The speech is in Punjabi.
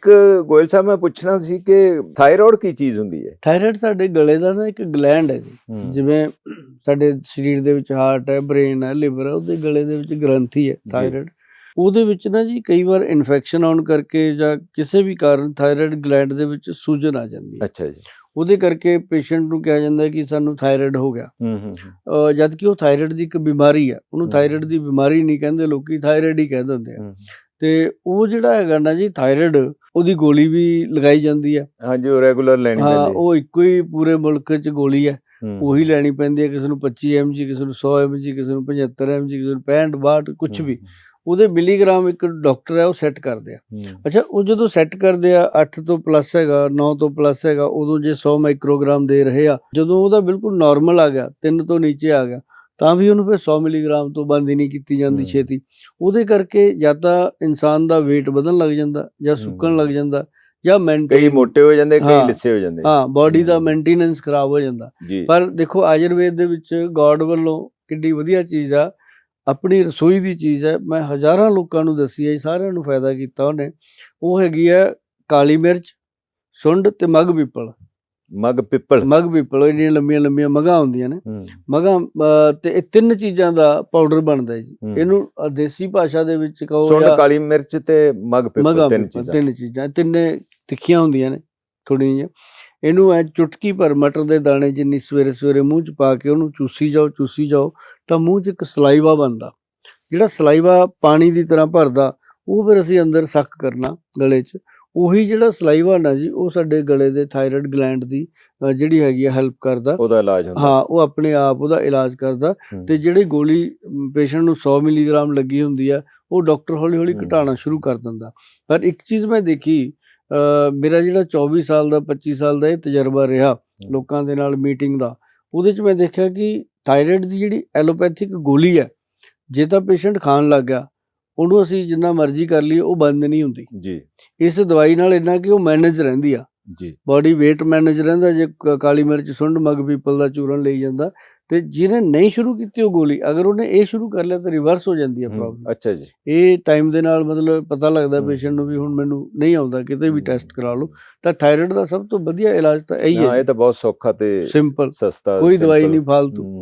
ਇੱਕ ਗੋਇਲ ਸਾਹਿਬ ਮੈਂ ਪੁੱਛਣਾ ਸੀ ਕਿ ਥਾਇਰੋਇਡ ਕੀ ਚੀਜ਼ ਹੁੰਦੀ ਹੈ? ਥਾਇਰਾਇਡ ਸਾਡੇ ਗਲੇ ਦਾ ਨਾ ਇੱਕ ਗਲੈਂਡ ਹੈ ਜਿਵੇਂ ਸਾਡੇ ਸਰੀਰ ਦੇ ਵਿੱਚ ਹਾਰਟ ਹੈ ਬ੍ਰੇਨ ਹੈ ਲਿਵਰ ਹੈ ਉਹਦੇ ਗਲੇ ਦੇ ਵਿੱਚ ਗ੍ਰੰਥੀ ਹੈ ਥਾਇਰਾਇਡ। ਉਹਦੇ ਵਿੱਚ ਨਾ ਜੀ ਕਈ ਵਾਰ ਇਨਫੈਕਸ਼ਨ ਆਉਣ ਕਰਕੇ ਜਾਂ ਕਿਸੇ ਵੀ ਕਾਰਨ ਥਾਇਰਾਇਡ ਗਲੈਂਡ ਦੇ ਵਿੱਚ ਸੂਜਨ ਆ ਜਾਂਦੀ ਹੈ। ਅੱਛਾ ਜੀ। ਉਹਦੇ ਕਰਕੇ ਪੇਸ਼ੈਂਟ ਨੂੰ ਕਿਹਾ ਜਾਂਦਾ ਹੈ ਕਿ ਸਾਨੂੰ ਥਾਇਰਾਇਡ ਹੋ ਗਿਆ। ਹੂੰ ਜਦ ਕਿ ਉਹ ਥਾਇਰਾਇਡ ਦੀ ਇੱਕ ਬਿਮਾਰੀ ਹੈ। ਉਹਨੂੰ। ਥਾਇਰਾਇਡ ਦੀ ਬਿਮਾਰੀ ਨਹੀਂ ਕਹਿੰਦੇ ਲੋਕੀ ਥਾਇਰਾਇਡ ਹੀ ਕਹਿ ਦਿੰਦੇ ਆ। ਤੇ ਉਹ ਜਿਹੜਾ ਹੈਗਾ ਨਾ ਜੀ ਥਾਇਰਾਇਡ ਉਹਦੀ ਗੋਲੀ ਵੀ ਲਗਾਈ ਜਾਂਦੀ ਹੈ। ਹਾਂਜੀ ਉਹ ਰੈਗੂਲਰ ਲੈਣੀ ਹਾਂ ਪੈਂਦੀ ਹੈ। ਉਹ ਇੱਕੋ ਹੀ ਪੂਰੇ ਮੁਲਕ 'ਚ ਗੋਲੀ ਹੈ। ਹੂੰ। ਉਹੀ ਲੈਣੀ ਪੈਂਦੀ ਹੈ ਕਿਸੇ ਨੂੰ 25 mg ਕਿਸੇ ਨੂੰ 100 mg ਕਿਸੇ ਨੂੰ 75 mg ਕਿਸੇ ਨੂੰ 65 62 ਕੁਝ ਵੀ। ਉਹਦੇ ਮਿਲੀਗ੍ਰਾਮ ਇੱਕ ਡਾਕਟਰ ਹੈ ਉਹ ਸੈੱਟ ਕਰਦੇ ਆ। ਹੂੰ। ਅੱਛਾ ਉਹ ਜਦੋਂ ਸੈੱਟ ਕਰਦੇ ਆ 8 ਤੋਂ ਪਲੱਸ ਹੈਗਾ 9 ਤੋਂ ਪਲੱਸ ਹੈਗਾ ਉਦੋਂ ਜੇ 100 ਮਾਈਕਰੋਗ੍ਰਾਮ ਦੇ ਰਹੇ ਆ ਜਦੋਂ ਉਹਦਾ ਬਿਲਕੁਲ ਨਾਰਮਲ ਆ ਗਿਆ 3 ਤੋਂ ਨੀਚੇ ਆ ਗਿਆ ਤਾਂ ਵੀ ਉਹਨੂੰ ਫਿਰ 100 ਮਿਲੀਗ੍ਰਾਮ ਤੋਂ ਬੰਦ ਹੀ ਨਹੀਂ ਕੀਤੀ ਜਾਂਦੀ। ਛੇਤੀ ਉਹਦੇ ਕਰਕੇ ਜਾਂ ਤਾਂ ਇਨਸਾਨ ਦਾ weight ਵਧਣ ਲੱਗ ਜਾਂਦਾ ਜਾਂ ਸੁੱਕਣ। ਲੱਗ ਜਾਂਦਾ ਜਾਂ ਕਈ ਮੈਂਟੇਨ ਮੋਟੇ ਹੋ ਜਾਂਦੇ ਕਈ। ਲਿੱਸੇ ਹੋ ਜਾਂਦੇ ਹਾਂ ਬਾਡੀ ਦਾ। ਮੇਨਟੇਨੈਂਸ ਖਰਾਬ ਹੋ ਜਾਂਦਾ ਪਰ ਦੇਖੋ ਆਯੁਰਵੇਦ ਦੇ ਵਿੱਚ ਗੋਡ ਵੱਲੋਂ ਕਿੰਨੀ ਵਧੀਆ ਚੀਜ਼ ਆ ਆਪਣੀ ਰਸੋਈ ਦੀ ਚੀਜ਼ ਹੈ ਮੈਂ ਹਜ਼ਾਰਾਂ ਲੋਕਾਂ ਨੂੰ ਦੱਸੀ ਹੈ ਸਾਰਿਆਂ ਨੂੰ ਫਾਇਦਾ ਕੀਤਾ ਉਹਨੇ ਉਹ ਹੈਗੀ ਹੈ ਕਾਲੀ ਮਿਰਚ ਸੁੰਡ ਤੇ ਮਗ ਪਿੱਪਲ ਮਗ ਪਿੱਪਲ। ਮਗ ਪਿੱਪਲ ਇੰਨੀਆਂ ਲੰਮੀਆਂ ਲੰਮੀਆਂ ਮਗਾਂ ਹੁੰਦੀਆਂ ਨੇ। ਮਗਾਂ ਤੇ ਇਹ ਤਿੰਨ ਚੀਜ਼ਾਂ ਦਾ ਪਾਊਡਰ ਬਣਦਾ ਜੀ। ਇਹਨੂੰ ਦੇਸੀ ਭਾਸ਼ਾ ਦੇ ਵਿੱਚ ਕਹੋ ਸੁੰਡ ਕਾਲੀ ਮਿਰਚ ਤੇ ਮਗ ਪਿੱਪਲ ਤਿੰਨ ਚੀਜ਼ਾਂ। ਤਿੰਨ ਚੀਜ਼ਾਂ। ਤਿੰਨੇ ਤਿੱਖੀਆਂ ਹੁੰਦੀਆਂ ਨੇ ਥੋੜ੍ਹੀਆਂ ਜਿਹੀਆਂ। ਇਹਨੂੰ ਐ ਚੁਟਕੀ ਭਰ ਮਟਰ ਦੇ ਦਾਣੇ ਜਿੰਨੀ ਸਵੇਰੇ ਸਵੇਰੇ ਮੂੰਹ ਚ ਪਾ ਕੇ ਉਹਨੂੰ ਚੂਸੀ ਜਾਓ ਚੂਸੀ ਜਾਓ ਤਾਂ ਮੂੰਹ ਚ ਇੱਕ ਸਲਾਈਵਾ ਬਣਦਾ। ਜਿਹੜਾ ਸਲਾਈਵਾ ਪਾਣੀ ਦੀ ਤਰ੍ਹਾਂ ਭਰਦਾ ਉਹ ਫਿਰ ਅਸੀਂ ਅੰਦਰ ਸੱਕ ਕਰਨਾ ਗਲੇ 'ਚ। ਉਹੀ ਜਿਹੜਾ ਸਲਾਈਵਾ ਨਾ ਜੀ ਉਹ ਸਾਡੇ ਗਲੇ ਦੇ ਥਾਇਰਾਇਡ ਗਲੈਂਡ ਦੀ ਜਿਹੜੀ ਹੈਗੀ ਆ ਹੈਲਪ ਕਰਦਾ। ਉਹਦਾ ਇਲਾਜ ਹੁੰਦਾ। ਹਾਂ ਉਹ ਆਪਣੇ ਆਪ ਉਹਦਾ ਇਲਾਜ ਕਰਦਾ। ਹੂੰ। ਤੇ ਜਿਹੜੀ ਗੋਲੀ ਪੇਸ਼ੈਂਟ ਨੂੰ 100 ਮਿਲੀਗ੍ਰਾਮ ਲੱਗੀ ਹੁੰਦੀ ਆ ਉਹ ਡਾਕਟਰ ਹੌਲੀ ਹੌਲੀ ਹੂੰ। ਘਟਾਉਣਾ ਸ਼ੁਰੂ ਕਰ ਦਿੰਦਾ। ਪਰ ਇੱਕ ਚੀਜ਼ ਮੈਂ ਦੇਖੀ ਮੇਰਾ ਜਿਹੜਾ 24 ਸਾਲ ਦਾ 25 ਸਾਲ ਦਾ ਇਹ ਤਜਰਬਾ ਰਿਹਾ ਲੋਕਾਂ ਦੇ ਨਾਲ ਮੀਟਿੰਗ ਦਾ ਉਹਦੇ ਚ ਮੈਂ ਦੇਖਿਆ ਕਿ ਥਾਇਰਾਇਡ ਦੀ ਜਿਹੜੀ ਐਲੋਪੈਥਿਕ ਗੋਲੀ ਹੈ ਜੇ ਤਾਂ ਪੇਸ਼ੈਂਟ ਖਾਣ ਲੱਗ ਗਿਆ ਉਹਨੂੰ ਅਸੀਂ ਜਿੰਨਾ ਮਰਜ਼ੀ ਕਰ ਲਈਏ ਉਹ ਬੰਦ ਨਹੀਂ ਹੁੰਦੀ। ਜੀ। ਇਸ ਦਵਾਈ ਨਾਲ ਇੰਨਾ ਕਿ ਉਹ ਮੈਨੇਜ ਰਹਿੰਦੀ ਆ। ਜੀ। ਬਾਡੀ weight ਮੈਨੇਜ ਰਹਿੰਦਾ ਜੇ ਕਾਲੀ ਮਿਰਚ ਸੁੰਡ ਮਗ ਪੀਪਲ ਦਾ ਚੂਰਨ ਲਈ ਜਾਂਦਾ ਤੇ ਜਿਹਨੇ ਨਹੀਂ ਸ਼ੁਰੂ ਕੀਤੀ ਉਹ ਗੋਲੀ ਅਗਰ ਉਹਨੇ ਇਹ ਸ਼ੁਰੂ ਕਰ ਲਿਆ ਤਾਂ ਰਿਵਰਸ ਹੋ ਜਾਂਦੀ ਹੈ ਪ੍ਰੋਬਲਮ ਅੱਛਾ ਜੀ। ਇਹ ਟਾਈਮ ਦੇ ਨਾਲ ਮਤਲਬ ਪਤਾ ਲੱਗਦਾ। ਪੇਸ਼ੈਂਟ ਨੂੰ ਵੀ ਹੁਣ ਮੈਨੂੰ ਨਹੀਂ ਆਉਂਦਾ ਕਿਤੇ ਵੀ। ਟੈਸਟ ਕਰਾ ਲਓ। ਤਾਂ ਥਾਇਰਾਇਡ ਦਾ ਸਭ ਤੋਂ ਵਧੀਆ ਇਲਾਜ ਤਾਂ ਇਹੀ ਹਾਂ ਹੈ ਇਹ ਤਾਂ ਬਹੁਤ ਸੌਖਾ ਤੇ ਸਸਤਾ ਕੋਈ ਦਵਾਈ ਨਹੀਂ ਫਾਲਤੂ। ਹੂੰ।